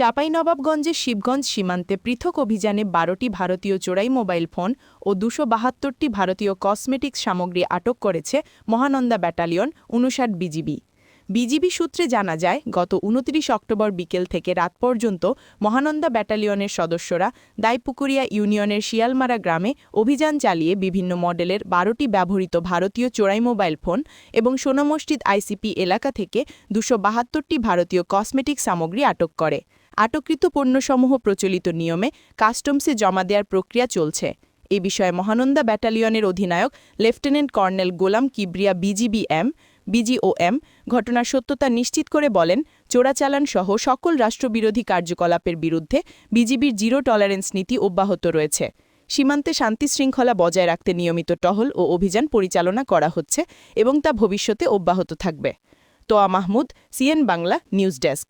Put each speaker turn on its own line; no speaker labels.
চাঁপাইনবাবগঞ্জের শিবগঞ্জ সীমান্তে পৃথক অভিযানে বারোটি ভারতীয় চোরাই মোবাইল ফোন ও দুশো বাহাত্তরটি ভারতীয় কসমেটিক্স সামগ্রী আটক করেছে মহানন্দা ব্যাটালিয়ন উনষাট বিজিবি। বিজিবি সূত্রে জানা যায়, গত উনত্রিশ অক্টোবর বিকেল থেকে রাত পর্যন্ত মহানন্দা ব্যাটালিয়নের সদস্যরা দাইপুকুরিয়া ইউনিয়নের শিয়ালমারা গ্রামে অভিযান চালিয়ে বিভিন্ন মডেলের বারোটি ব্যবহৃত ভারতীয় চোরাই মোবাইল ফোন এবং সোনামসজিদ আইসিপি এলাকা থেকে দুশো বাহাত্তরটি ভারতীয় কসমেটিক সামগ্রী আটক করে। আটককৃত পণ্যসমূহ প্রচলিত নিয়মে কাস্টমসে জমা দেওয়ার প্রক্রিয়া চলছে। এ বিষয়ে মহানন্দা ব্যাটালিয়নের অধিনায়ক lieutenant colonel Golam Kibria BGBM, BGOM ঘটনার সত্যতা নিশ্চিত করে বলেন, চোরাচালান সহ সকল রাষ্ট্রবিরোধী কার্যকলাপের বিরুদ্ধে বিজিবির জিরো টলারেন্স নীতি অব্যাহত রয়েছে। সীমান্তে শান্তি শৃঙ্খলা বজায় রাখতে নিয়মিত টহল ও অভিযান পরিচালনা করা হচ্ছে এবং তা ভবিষ্যতে অব্যাহত থাকবে। Toya Mahmud, CN Bangla, news desk.